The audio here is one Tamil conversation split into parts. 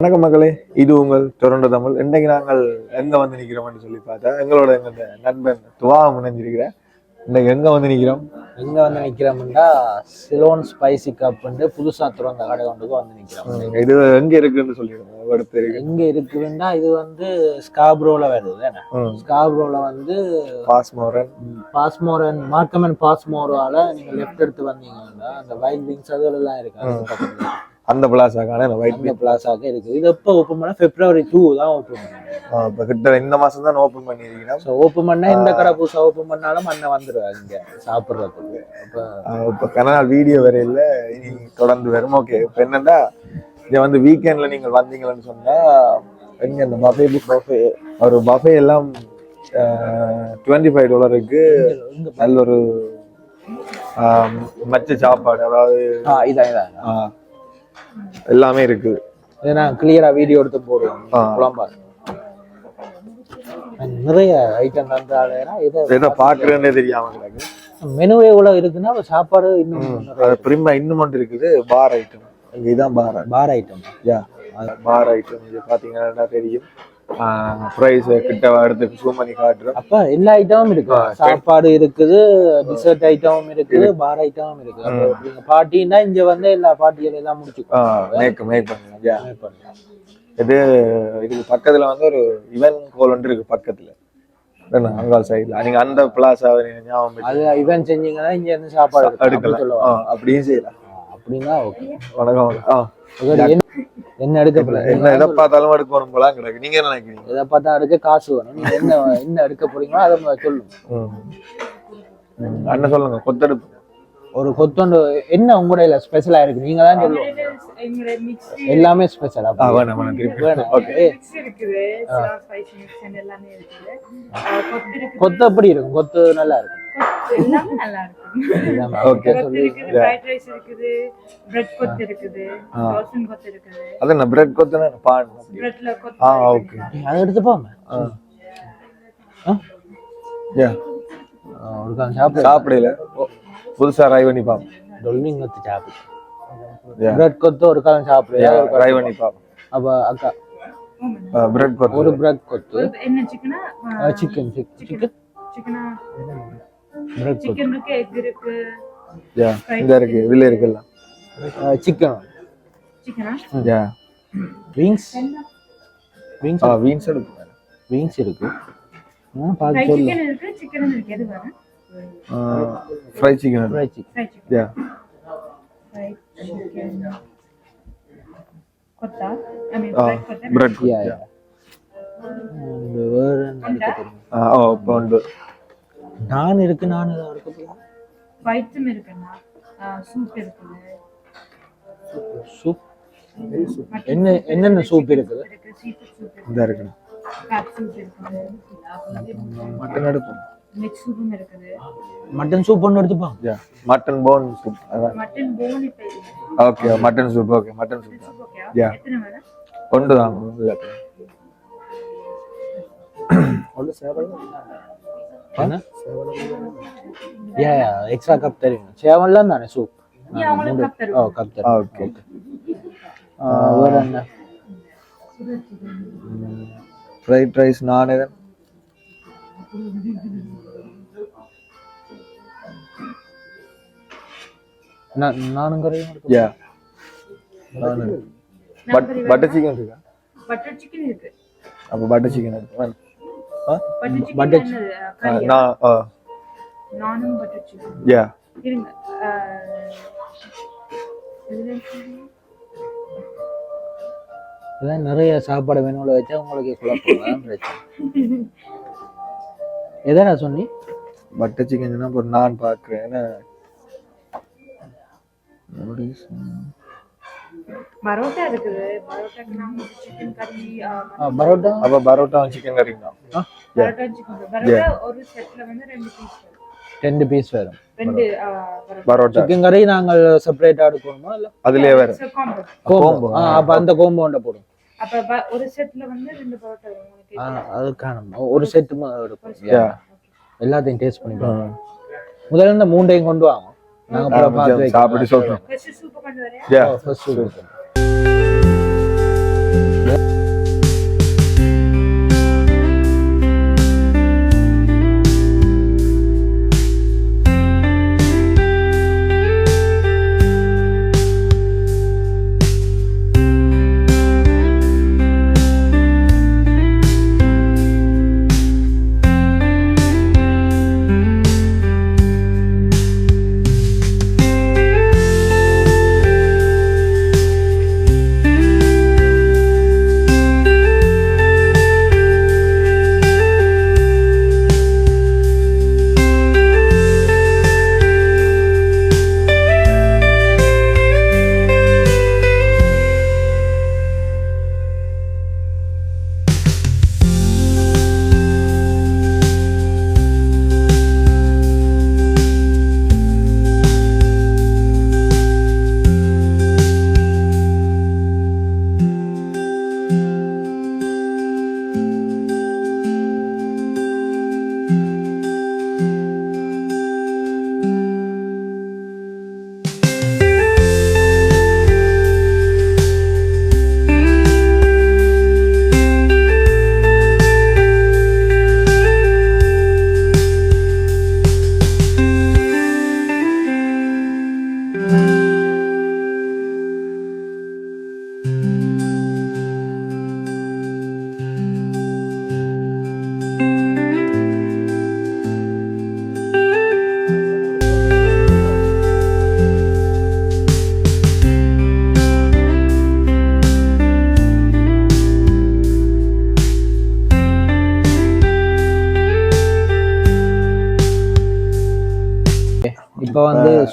வணக்கம் மக்களே இது உங்கள் டொரண்டோ தமிழ். இன்னைக்கு நாங்கள் எங்க வந்து நிக்கிறோம்னு சொல்லி பார்த்தா எங்களோட எங்க இந்த நண்பன் துவா முனைஞ்சிருக்கிறேன் இன்னைக்கு எங்க வந்து நிக்கிறோம் எங்க வந்து நிக்கிறோம்னா சிலோன் ஸ்பைசி கப்னு புதுசா திறந்த கடை கொண்டுக்கு வந்து நிக்கிறோம் உம், இது எங்க இருக்குன்னு சொல்லிடுறோம் அடுத்து இருக்கு. எங்க இருக்குதுன்னா இது வந்து ஸ்காப்ரோல வருது தானே ஸ்காப்ரோல வந்து பாஸ்மோரன். பாஸ்மோரன் மார்க்கமன் பாஸ்மோரோவால நீங்க லெஃப்ட் எடுத்து வந்தீங்கன்னா அந்த வைட் விங்ஸ் அதெல்லாம் இருக்கு. அந்த பிளாஸாக்கான இந்த ஒயிட் அந்த பிளாஸாக்கு இருக்கு இது எப்போ ஓப்பன் பண்ணா? பிப்ரவரி டூ தான் ஓப்பன் பண்ணுவோம் இப்போ கிட்ட இந்த மாசம் தான் ஓப்பன் பண்ணியிருக்கிறோம். ஸோ ஓப்பன் பண்ணா இந்த கடை புதுசா ஓப்பன் பண்ணாலும் அண்ணன் வந்துடுவாங்க இங்க சாப்பிட்றதுக்கு. இப்போ கனநாள் வீடியோ வரையில இனி தொடர்ந்து வரும். ஓகே இப்போ என்னன்னா இங்க வந்து வீக்கெண்ட்ல நீங்கள் வந்தீங்கன்னு சொன்னா எங்க இந்த பஃபே பஃபே ஒரு பஃபே எல்லாம் டுவெண்ட்டி ஃபைவ் டாலருக்கு இங்க நல்ல ஒரு மச்ச சாப்பாடு அதாவது இதான் இதான். எல்லாமே இருக்கு. நான் கிளியரா வீடியோ எடுத்து போடுவோம் நிறைய ஐட்டம் தந்தாலேனா இதை எதை பாக்குறேன்னே தெரியாம கிடக்கு. மெனுவே எவ்வளவு இருக்குன்னா சாப்பாடு இன்னும் அது பிரிமா இன்னும் ஒன்று இருக்குது பார் ஐட்டம் இங்க இதான் பார் பார் ஐட்டம் யா பார் ஐட்டம் இது பாத்தீங்கன்னா தெரியும். ப்ரைஸ் கிட்ட எடுத்து ஜூம் பண்ணி காட்டுறோம் அப்ப எல்லா ஐட்டமும் இருக்கு. சாப்பாடு இருக்குது டிசர்ட் ஐட்டமும் இருக்குது பார் ஐட்டமும் இருக்கு நீங்க பார்ட்டின்னா இங்க வந்து எல்லா பார்ட்டிகள் எல்லாம் முடிச்சுக்கோ மேக் மேக் பண்ணுங்க. யா இது இதுக்கு பக்கத்துல வந்து ஒரு இவன் கோல் ஒன்று இருக்கு பக்கத்துல. என்ன, அங்காள் சைடுல நீங்க அந்த பிளாஸா ஞாபகம் அது இவன் செஞ்சீங்கன்னா இங்க இருந்து சாப்பாடு எடுக்கலாம். அப்படியும் செய்யலாம். அப்படின்னா ஓகே வணக்கம். வணக்கம். என்ன எடுக்க போல என்ன எதை பார்த்தாலும் எடுக்கணும் போலாம் கிடக்கு நீங்க என்ன நினைக்கிறீங்க? எதை பார்த்தா எடுக்க காசு வேணும். நீங்க என்ன என்ன எடுக்க போறீங்களோ அதை சொல்லுங்க. அண்ணன் சொல்லுங்க கொத்தடுப்பு ஒரு கொத்தொண்டு என்ன உங்களோட ஸ்பெஷலா இருக்கு? நீங்க தான் சொல்லுவோம். எல்லாமே ஸ்பெஷலா கொத்து எப்படி இருக்கும்? கொத்து நல்லா இருக்கும். எல்லாமே நல்லா இருக்கும். கொத்து இருக்குது ஃப்ரைட் ரைஸ் இருக்குது பிரெட் கொத்து இருக்குது ரோசன் கொத்து இருக்குது. அது என்ன பிரெட் கொத்துனா அப்படி. பிரெட்ல கொத்து ஆ ஓகே அதை எடுத்து போங்க யா ஒரு காலம் சாப்பிடு. சாப்பிடல புதுசா ட்ரை பண்ணி பாப்போம். டொல்லிங் கொத்து சாப்பிடு. பிரெட் கொத்து ஒரு காலம் சாப்பிடு. ட்ரை பண்ணி பாப்போம். அப்ப அக்கா. பிரெட் கொத்து. ஒரு பிரெட் கொத்து. என்ன சிக்கனா சிக்கன் சிக்கன் சிக்கனா சிக்கன் இருக்கு எக் இருக்கு. யா இந்த இருக்கு இதுல இருக்குல்ல. சிக்கன் சிக்கனா யா விங்ஸ் விங்ஸ் ஆ வீன்ஸ் எடுப்போம் விங்ஸ் இருக்கு. சொல்லு சிக்கன் இருக்கு சிக்கன் இருக்கு. எது வேணும் fry chicken fry chicken yeah fry chicken கொத்தா ஐ மீன் ஆ ஃப்ரை கொத்தா பிரெட் யா யா வேற என்ன இருக்கு? ஆ ஓ வந்து நான் இருக்கு நான் ஏதாவது இருக்க. வயிற்றும் இருக்குண்ணா சூப் இருக்குது. சூப்? என்ன என்னென்ன சூப் இருக்குது? இந்த இருக்கு கேட் சூப் இருக்குது. மட்டன் இருக்குது. மட்டன் சூப் ஒன்று எடுத்துப்பாங்க யா மட்டன் போன் சூப் அதான். Okay mutton soup okay mutton soup வேணும்? கொண்டு தான் இல்ல என்ன யா யா எக்ஸ்ட்ரா கப் தெரியும் சேவன்லாம் தானே சூப் Yeah, அவங்களுக்கு cup ஓ தருவோம். கப் தரும் ஓகே வேற என்ன ஃப்ரைட் ரைஸ் நான் எதன் நான் நானும் கரையும் எடுக்க யா பட் பட்டர் சிக்கன் இருக்கா பட்டர் சிக்கன் இருக்கு அப்போ பட்டர் சிக்கன் எடுப்போம் ஆ பட்டர்? நான் நானும் பட்டர் சிக்கன் யா இருங்க அஹ், இதுல இருக்கு. இதான் நிறைய சாப்பாடு மெனுவில் வச்சா உங்களுக்கு குழப்பம் தான் பிரச்சனை எதடா சொன்னி? பட்டர் சிக்கன் சொன்னா இப்போ நான் பார்க்குறேன் ஏன்னா பரோட்டா இருக்குது. நாங்க சிக்கன் கறி பரோட்டா? அப்போ பரோட்டா சிக்கன் கறிங்களா பரோட்டா சிக்கன் பரோட்டா ஒரு செட்ல வந்து ரெண்டு பீஸ் வரும். பரோட்டா. சிக்கன் கறி நாங்கள் செப்பரேட்டா எடுக்கணுமா? இல்ல? அதுலயே combo. கோம்போ அப்ப அந்த கோம்போண்ட போடும் அப்ப ஒரு செட்ல வந்து ரெண்டு பரோட்டா வரும். உங்களுக்கு ஆ அது காணும் ஒரு செட்டு எடுப்போம். எல்லாத்தையும் டேஸ்ட் பண்ணி. முதல்ல இந்த மூண்டையும் கொண்டு வாங்க. நாங்க அப்புறம் பார்த்து வைக்கிறோம். சாப்பிட்டு சொல்றோம். ஃபர்ஸ்ட் சூப் கொண்டு வரேன் yeah oh, first soup.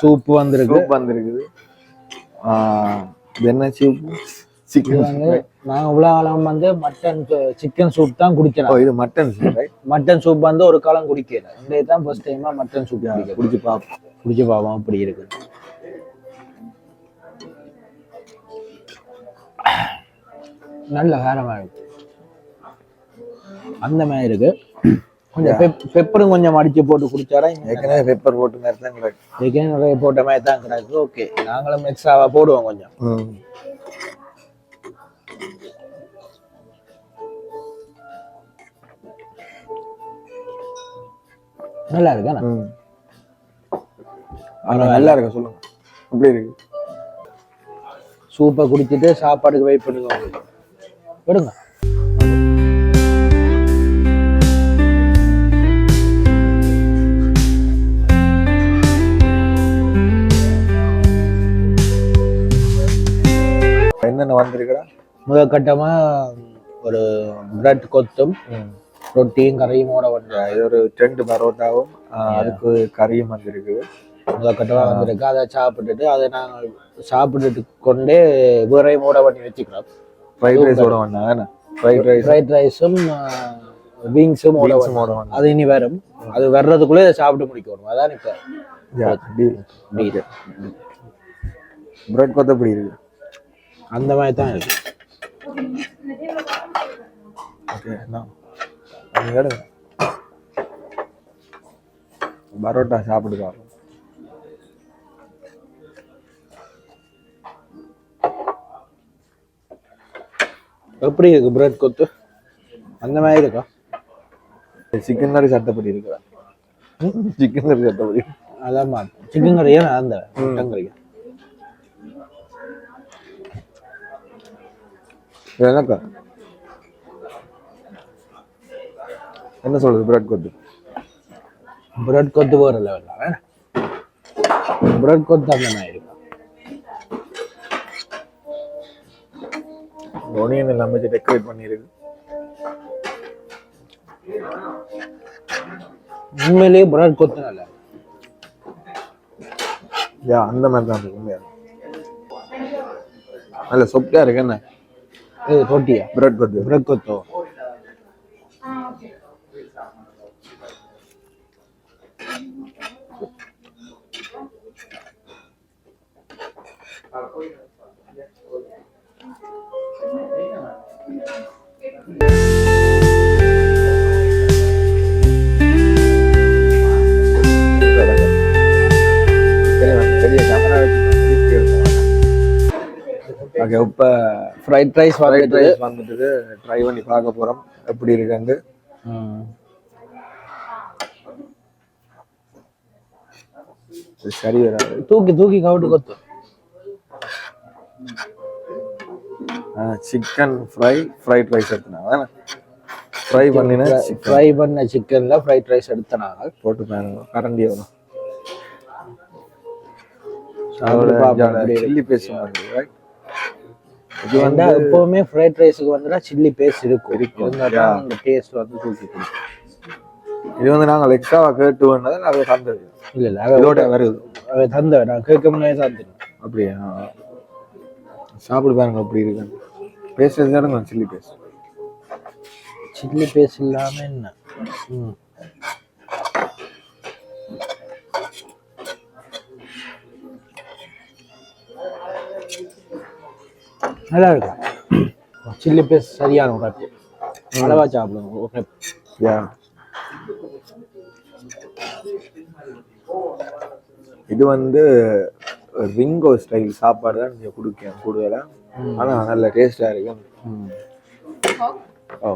Soup வந்திருக்கு. சூப் வந்திருக்குது. என்ன சூப் சிக்கன் வந்து நாங்க இவ்வளவு காலம் வந்து மட்டன் சிக்கன் சூப் தான் ஓ குடிக்கலாம் இது மட்டன் சூப் மட்டன் சூப் வந்து ஒரு காலம் குடிக்கல. இந்த தான் ஃபர்ஸ்ட் டைமா மட்டன் சூப் குடிக்கிறேன். குடிச்சு பார்ப்போம் குடிச்சு பாவம் அப்படி இருக்கு. நல்ல காரமா இருக்கு. அந்த மாதிரி இருக்கு. கொஞ்சம் பெப் பெப்பரும் கொஞ்சம் அடிச்சு போட்டு குடிச்சாரா ஏற்கனவே பெப்பர் போட்டு மாதிரி தான் கிடக்கு. சிக்கன் நிறைய போட்ட மாதிரி தான் கிடக்கு. ஓகே நாங்களும் எக்ஸ்ட்ராவா போடுவோம் கொஞ்சம். நல்லா இருக்கா? நல்லா இருக்கு? சொல்லுங்க. எப்படி இருக்கு. சூப்பை குடிச்சிட்டு சாப்பாடுக்கு வெயிட் பண்ணுங்க விடுங்க. என்னென்ன வந்திருக்கிறா? முதல் கட்டமா ஒரு பிரெட் கொத்தும் ரொட்டியும் கறியும் ஓட வந்து இது ஒரு ரெண்டு பரோட்டாவும் அதுக்கு கறியும் வந்திருக்கு முதல் கட்டமா வந்திருக்கு. அதை சாப்பிட்டுட்டு அதை நாங்கள் சாப்பிட்டுட்டு கொண்டே வேறையும் ஓட பண்ணி வச்சுக்கிறோம். ஃப்ரைட் ரைஸோட வேணா தானே ஃப்ரைட் ரைஸ் ஃப்ரைட் ரைஸும் விங்ஸும் ஓட ஓட வேண்டாம். அது இனி வரும். அது வர்றதுக்குள்ளே சாப்பிட்டு முடிக்கணும். அதான் இப்போ. பிரெட் கொத்த எப்படி இருக்கு? அந்த மாதிரி தான் இருக்கு ஓகே பரோட்டா சாப்பிட்டு பாருங்க எப்படி இருக்கு பிரெட் கொத்து? அந்த மாதிரி இருக்கா? சிக்கன் கறி சட்டப்படி இருக்கா? சிக்கன் கறி சட்டப்படி. அதான் சிக்கன் கறியா அந்த மட்டன் கறியா இது என்னக்கா என்ன சொல்றது பிரெட் கொத்து? பிரெட் கொத்து போகிற லெவலில் பிரெட் கொத்து அந்த மாதிரி இருக்கு ஒனியன் எல்லாம் டெக்கரேட் பண்ணியிருக்கு உண்மையிலேயே பிரெட் கொத்து நல்லா. யா அந்த மாதிரி தான் இருக்கு உண்மையா? நல்ல சொப்பியா இருக்கு என்ன? இது ரொட்டியா பிரெட் கொத்து பிரெட் கொத்தோ ஓகே இப்போ ஃப்ரைட் ரைஸ் ஃப்ரைட் ரைஸ் வந்துட்டு ட்ரை பண்ணி பார்க்க போறோம். எப்படி இருக்குன்னு. சரி வராது. தூக்கி தூக்கி கவுட்டு கொத்து சிக்கன் ஃப்ரை ஃப்ரைட் ரைஸ் எடுத்துனா அதானே ஃப்ரை பண்ணினா ஃப்ரை பண்ண சிக்கன்ல ஃப்ரைட் ரைஸ் எடுத்தனாங்க. போட்டு பாருங்க. கரண்டி வரும் இருக்கு. சில்லி மாதிரி right? இது வந்து எப்பவுமே ஃப்ரைட் ரைஸுக்கு வந்துட்டா சில்லி பேஸ்ட் இருக்கும். இருக்கும். தான் அந்த டேஸ்ட் வந்து தூக்கி கொடுக்கும். இது வந்து நாங்கள் எக்ஸ்ட்ராவா கேட்டு வந்தது அதை தந்தது. இல்ல இல்ல அவ இதோட வருது அவ தந்த நான் கேட்க முன்னாடி தந்துடும் அப்படியா? சாப்பிடு பாருங்க அப்படி இருக்கு பேஸ்ட் எடுங்க சில்லி பேஸ்ட் சில்லி பேஸ்ட் இல்லாம என்ன? ம். நல்லா இருக்கா சில்லி பேஸ்ட் சரியான உரைப்பு. அளவா சாப்பிடுங்க உரைப்பு. யா இது வந்து ரிங்கோ ஸ்டைல் சாப்பாடு தான் நீங்கள் கொடுக்கேன் கூடுதலா. ஆனா நல்ல டேஸ்டா இருக்கு ம். ஓ.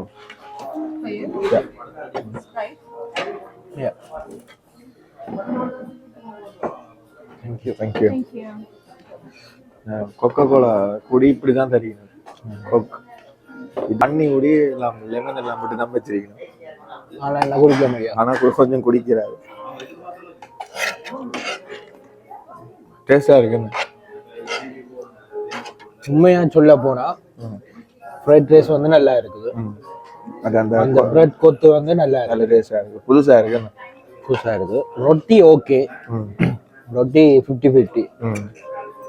Thank you thank you Thank you. Coca Cola குடி இப்படி தான் தெரியும். கொக். தண்ணி குடி எல்லாம் லெமன் எல்லாம் மட்டும் தான் வச்சிருக்கணும். ஆனா என்ன குடிக்க முடியாது. ஆனா கு- கொஞ்சம் குடிக்கிறாரு. டேஸ்டா இருக்குன்னு. உண்மையா சொல்ல போனா ஃப்ரைட் ரைஸ் வந்து நல்லா இருக்குது. அது அந்த அந்த பிரெட் கொத்து வந்து நல்லா நல்ல டேஸ்டா இருக்கு. புதுசா இருக்குன்னு. புதுசா இருக்கு. ரொட்டி ஓகே ரொட்டி ஃபிஃப்டி ஃபிஃப்டி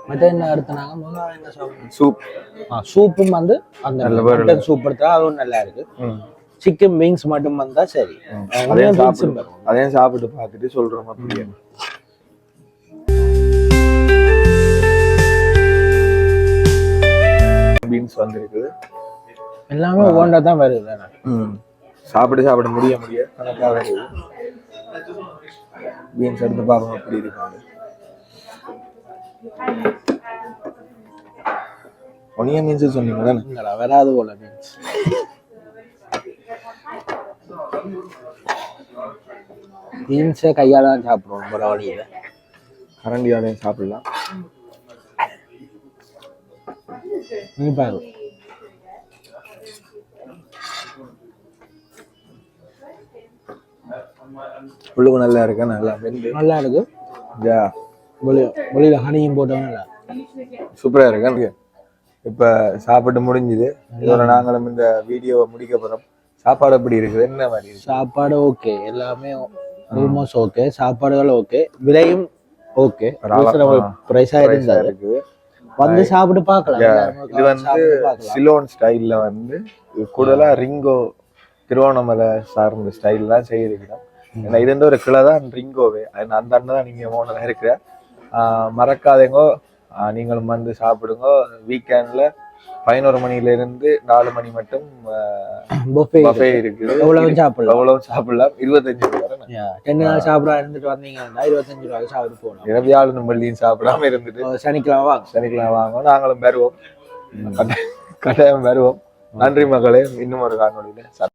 மற்ற என்ன எடுத்தனாங்க மூணாவது என்ன சாப்பிடுவோம் சூப் ஆ சூப்பும் வந்து அந்த மட்டன் சூப் எடுத்தா அதுவும் நல்லா இருக்கு. சிக்கன் விங்ஸ் மட்டும் வந்தா சரி. அதையும் சாப்பிட்டு. அதையும் சாப்பிட்டு பார்த்துட்டு சொல்றோம் அப்படியே பீன்ஸ் வந்திருக்குது. எல்லாமே ஒவ்வொன்றா தான் வருது சாப்பிட்டு சாப்பிட முடிய முடிய கணக்காக வருது பீன்ஸ் எடுத்து பார்க்கணும் அப்படி இருக்காங்க ஒனியன் மீன்ஸ் சொன்னீங்க தானே வராது போல மீன்ஸ் பீன்ஸை கையால தான் சாப்பிடுவோம் போல வழியில கரண்டியாலையும் சாப்பிடலாம் நீ பாரு உள்ளுக்கு நல்லா இருக்கா நல்லா நல்லா இருக்கு வெளியில ஹனியும் போட்டவங்க நல்லா சூப்பரா இருக்கா இப்ப சாப்பிட்டு முடிஞ்சுது. இதோட நாங்களும் இந்த வீடியோவை முடிக்க போறோம். சாப்பாடு எப்படி இருக்குது? என்ன மாதிரி இருக்கு? சாப்பாடு ஓகே எல்லாமே ஆல்மோஸ்ட் ஓகே. சாப்பாடுகள் ஓகே விலையும் ஓகே. பரவாயில்ல. ப்ரைஸா Price ஆ இருந்தது. இருக்குது. வந்து சாப்பிட்டு பார்க்கலாம். இது வந்து சிலோன் ஸ்டைல்ல வந்து இது கூடுதலா ரிங்கோ திருவோணமலை சார்ந்த ஸ்டைல் தான் செய்யிருக்கிறோம் ஏன்னா இது வந்து ஒரு கிளை தான் ரிங்கோவே அந்த அண்ணன் தான் நீங்க ஓனரா இருக்கிற மறக்காதீங்கோ. நீங்களும் வந்து சாப்பிடுங்க. வீக்கெண்ட்ல பதினோரு மணில இருந்து நாலு மணி மட்டும் புஃபே இருக்குது எவ்வளவு சாப்பிடலாம்? எவ்வளவு சாப்பிடலாம்? இருபத்தஞ்சு ரூபா ரெண்டு நாள் சாப்பிட இருந்துட்டு வந்தீங்கன்னா இருபத்தஞ்சு ரூபாய்க்கு சாப்பிட்டு போகலாம். வியாழனும் வெள்ளியும் சாப்பிடாம இருந்துட்டு. சனிக்கிழமை வாங்க. சனிக்கிழமை வாங்க. நாங்களும் வருவோம். கட்டாயம் வருவோம். நன்றி மகளே. இன்னும் ஒரு காணொலியில.